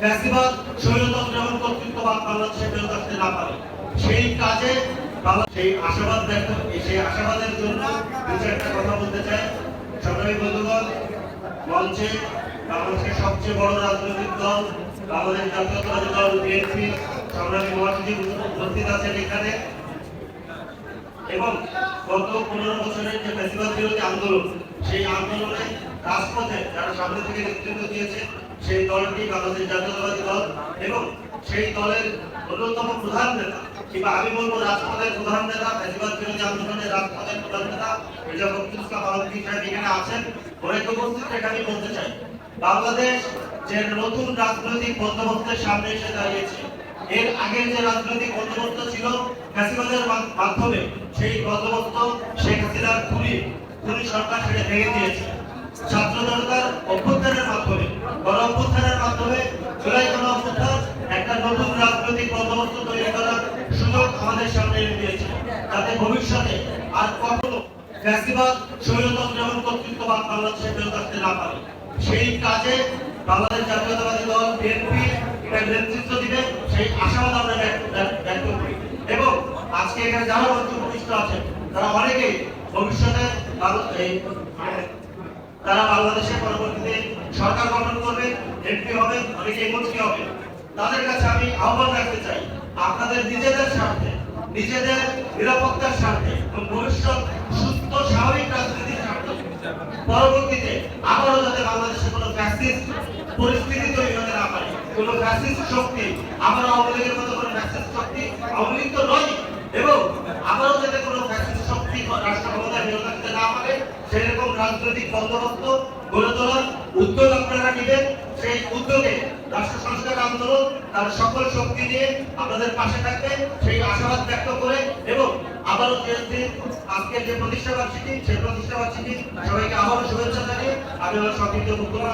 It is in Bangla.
ফ্যাসিবাদ স্বৈরতন্ত্র এবং কর্তৃত্ববাদ বাংলাদেশে ফেরত আসতে না পারে। সেই কাজে সেই আশাবাদ ব্যক্ত সেই আশাবাদের জন্য দু চারটা কথা বলতে চাই। সংগ্রামী বন্ধুগণ, মঞ্চে বাংলাদেশের সবচেয়ে বড় রাজনৈতিক দল, বাংলাদেশ জাতীয়তাবাদী দল, বিএনপি, সংগ্রামী মহাসচিব উপস্থিত আছেন এখানে। এবং গত পনেরো বছরের যে ফেস্টিভাল বিরোধী আন্দোলন, সেই আন্দোলনে রাজপথে যারা সামনে থেকে নেতৃত্ব দিয়েছে সেই দলটি বাংলাদেশ জাতীয়তাবাদী দল এবং সেই দলের অন্যতম প্রধান নেতা, কিংবা আমি বলব রাজপথের প্রধান নেতা বিরোধী আন্দোলনের রাজপথের প্রধান নেতা, মির্জা সাহেব এখানে আছেন। অনেক উপস্থিত আমি বলতে চাই, বাংলাদেশ যে নতুন রাজনৈতিক বন্দোবস্তের সামনে এসে দাঁড়িয়েছে, এর আগের যে রাজনৈতিক বন্দোবস্ত ছিল ফ্যাসিবাদের মাধ্যমে, সেই বন্দোবস্ত শেখ হাসিনার খুনি খুনি সরকার সেটা ভেঙে দিয়েছে। ছাত্র জনতার অভ্যুত্থানের মাধ্যমে গণ অভ্যুত্থানের মাধ্যমে জুলাই গণ অভ্যুত্থান একটা নতুন রাজনৈতিক বন্দোবস্ত তৈরি করার সুযোগ আমাদের সামনে এনে দিয়েছে। যাতে ভবিষ্যতে আর কখনো ফ্যাসিবাদ, স্বৈরতন্ত্র এবং কর্তৃত্ববাদ বাংলাদেশে ফেরত আসতে না পারে। সেই কাজে বাংলাদেশ জাতীয়তাবাদী দল, বিএনপি নেতৃত্ব দিবে, সেই আশাবাদ আমরা ব্যক্ত করি। এবং আজকে এখানে যারা মঞ্চ উপবিষ্ট আছেন তারা অনেকেই ভবিষ্যতে তারা বাংলাদেশের পরবর্তীতে সরকার গঠন করবে, এমপি হবে, অনেকে মন্ত্রী হবে। তাদের কাছে আমি আহ্বান রাখতে চাই, আপনাদের নিজেদের স্বার্থে, নিজেদের নিরাপত্তার স্বার্থে এবং ভবিষ্যৎ সুস্থ, স্বাভাবিক রাজনীতির স্বার্থে। পরবর্তীতে আবারও যাতে বাংলাদেশে কোনো ফ্যাসিস্ট পরিস্থিতি তৈরি হতে না পারে, কোনো ফ্যাসিস্ট শক্তি আবার আওয়ামী লীগের মতো কোনো ফ্যাসিস্ট শক্তি, আওয়ামী লীগ তো নয়, এবং আবারও যাতে কোনো ফ্যাসিস্ট শক্তি রাষ্ট্র ক্ষমতায় ফেরত আসতে না পারে, সেরকম রাজনৈতিক বন্দোবস্ত গড়ে তোলার উদ্যোগ আপনারা নেবেন সেই উদ্যোগে রাষ্ট্র সংস্কার আন্দোলন তার সকল শক্তি নিয়ে আপনাদের পাশে থাকবে সেই আশাবাদ ব্যক্ত করে এবং আবারও আজকের আজকে যে প্রতিষ্ঠা বার্ষিকী সেই প্রতিষ্ঠা বার্ষিকী সবাইকে আবারও শুভেচ্ছা জানিয়ে আমি আমার সংক্ষিপ্ত বক্তব্য